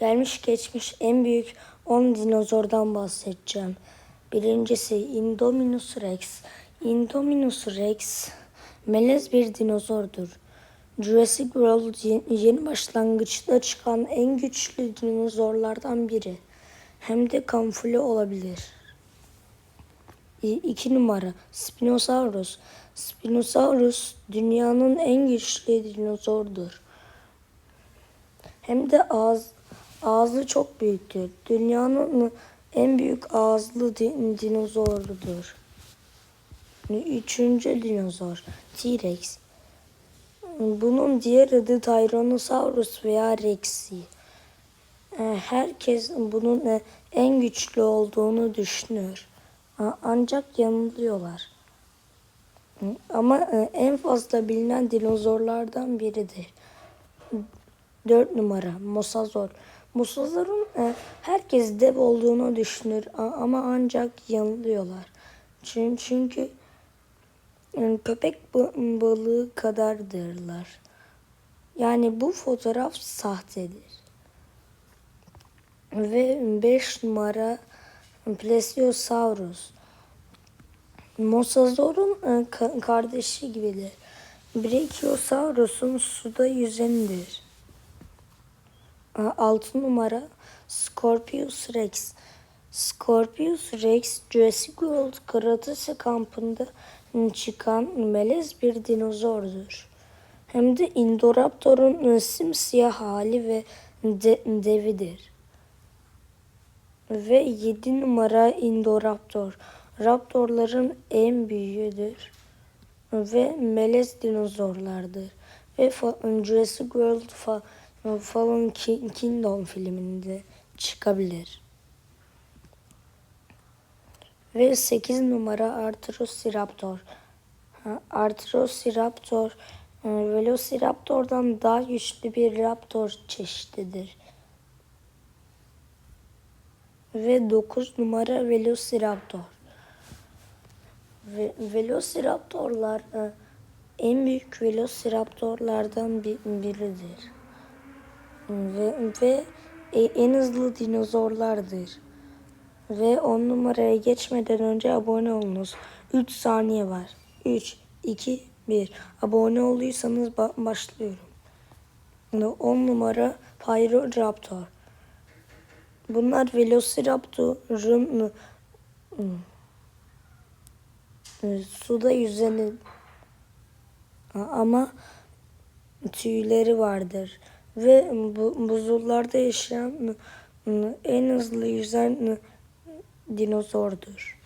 Gelmiş geçmiş en büyük 10 dinozordan bahsedeceğim. Birincisi Indominus Rex. Indominus Rex melez bir dinozordur. Jurassic World ye- yeni başlangıçta çıkan en güçlü dinozorlardan biri. Hem de kamufle olabilir. İ- İki numara Spinosaurus. Spinosaurus dünyanın en güçlü dinozordur. Hem de ağız, ağzı çok büyüktür. Dünyanın en büyük ağızlı di- dinozorudur. Üçüncü dinozor T-Rex. Bunun diğer adı Tyrannosaurus veya Rex'i. E, Herkes bunun e, en güçlü olduğunu düşünüyor. A- Ancak yanılıyorlar. Ama e, en fazla bilinen dinozorlardan biridir. 4 numara Mosasaur. Mosasaur'un e, herkes dev olduğunu düşünür ama ancak yanılıyorlar. Çünkü, e, köpek ba- balığı kadardırlar. Yani bu fotoğraf sahtedir. Ve 5 numara Plesiosaurus. Mosasaur'un e, ka- kardeşi gibidir. Brachiosaurus'un suda yüzenidir. 6 numara Scorpius Rex. Scorpius Rex Jurassic World Kratası kampında çıkan melez bir dinozordur. Hem de Indoraptor'un e, simsiyah hali ve de- devidir. Ve 7 numara Indoraptor. Raptorların en büyüğüdür. Ve melez dinozorlardır. Ve Jurassic World fa- Fallen Ki- Kingdom filminde çıkabilir. Ve 8 numara Arthurociraptor. Ha, Arthurociraptor e, Velociraptor'dan daha güçlü bir raptor çeşididir. Ve 9 numara Velociraptor. Ve Velociraptorlar e, en büyük Velociraptorlardan bir- biridir. Ve, ve e- en hızlı dinozorlardır. Ve 10 numaraya geçmeden önce abone olunuz. 3 saniye var. 3, 2, 1. Abone olduysanız ba- başlıyorum. 10 numara Pyroraptor. Bunlar Velociraptor'un ıı, ıı, suda yüzeni ama tüyleri vardır ve bu buzullarda yaşayan ıı, en hızlı yüzen ıı, dinozordur.